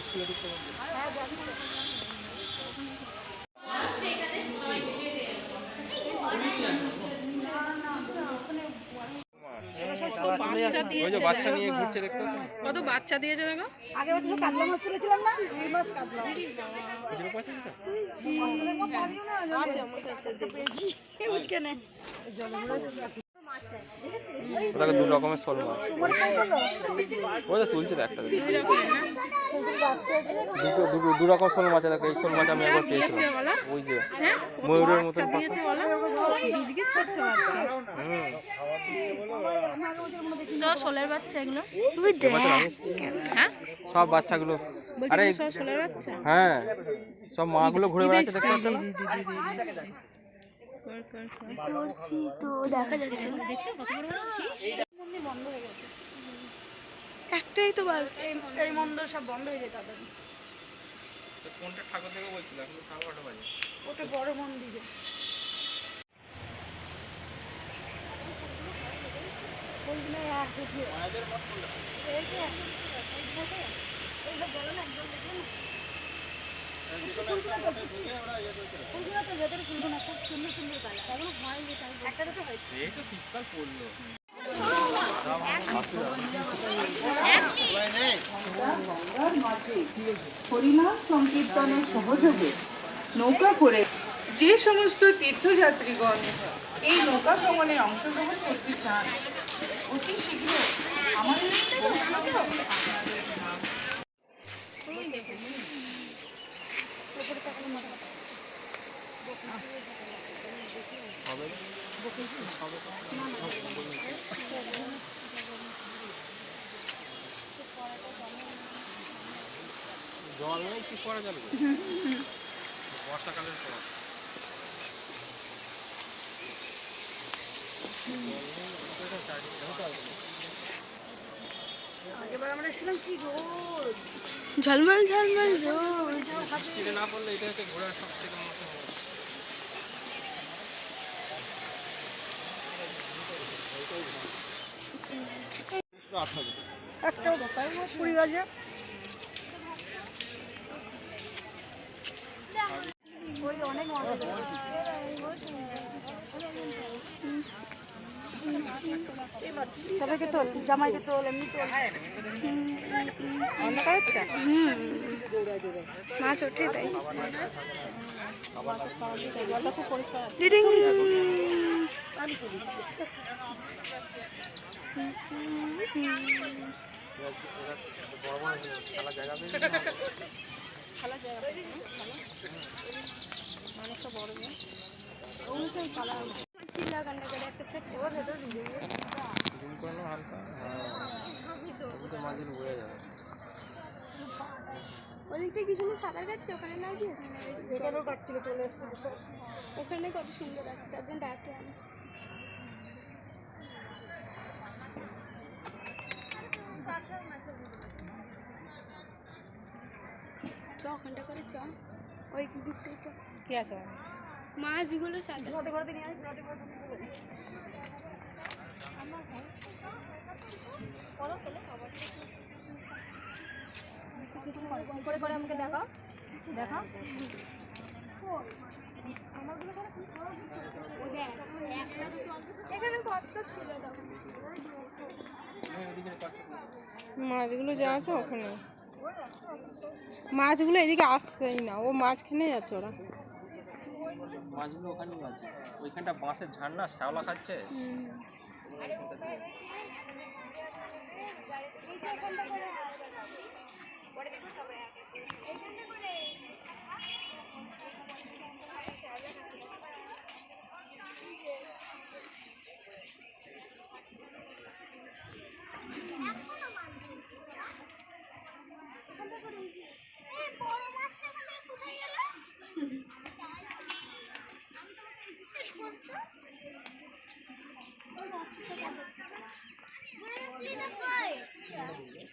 করে ভিডিও ওই যে বাচ্চা নিয়ে ঘুরছে দেখতে পাচ্ছেন কত বাচ্চা দিয়েছে দেখো? আগের বছর কাতলা মাছ তুলেছিলাম না এই মাছ কাতলা খুচরো পয়সা দিতে আছে আমার কাছে পেয়েছি বুঝকে নে। ওটাকে দু রকমের শোল মাছ ওই তো তুলছে তো একটা দুটো দু রকম শোল মাছ আছে দেখো এই শোল মাছ আমি একবার পেয়েছিলাম। ওই যে হ্যাঁ ময়ূরের মতন বলো। বিজগিজ করছে বাচ্চা। এগুলো? হ্যাঁ? সব বাচ্চাগুলো। বলছি আরে এগুলো সব সোলের বাচ্চা? হ্যাঁ সব মাগুলো ঘুরে বেড়াচ্ছে দেখতে পাচ্ছ। করছি তো দেখা যাচ্ছে। না বন্ধ হয়ে গেছে। একটাই তো বাস। এই- এই মন্দির সব বন্ধ হয়ে যায় তাদের কোনটা ঠাকুর দেখে বলছিলাম এখন সাড়ে বারোটা বাজে। ওটা বড় মন্দিরে। ওইগুলো এক দেখি এই যে, এইগুলোতে, বলো না, একদম দেখো সহযোগে নৌকা করে যে সমস্ত তীর্থযাত্রীগণ এই নৌকা ভ্রমণে অংশগ্রহণ করতে চান, অতি শীঘ্র আমাদের জল নেই কি করা যাবে বর্ষাকালের পর আগেবার আমরা এসেছিলাম কি রোদ? ঝলমল ঝলমল রোজ বৃষ্টিতে না পড়লে এটা হচ্ছে ঘোরার সব থেকে মৌসুম একটা কুড়ি বাজে অনেক মজা সবাইকে তোল জামাইকে তোল এমনি তোল। কারোচ্ছা হুম মাছ ওঠে তাই। ডিডিং বড় জায়গা ওদিকটা কিছু না সাঁতার কাটছে? ওখানে না গিয়ে এখানেও কাটছিল চলে ওখানে কত সুন্দর আছে তার জন্য ডাকে আমি। চ ওখানটা করে চ। ওই দিকটাই চ। কি আছে? মাছগুলো ঘরে নিয়ে আসি ঘরে ঘরে করে করে আমাকে দেখাও। দেখাও। মাছগুলো যা আছে ওখানে। মাছগুলো এদিকে আসছেই না। ও মাঝখানে যাচ্ছে ওরা। মাছগুলো ওখানেই আছে। ওইখানটা বাঁশের ঝাড়না শ্যাওলা খাচ্ছে। ওখানটা Honestly, that's why.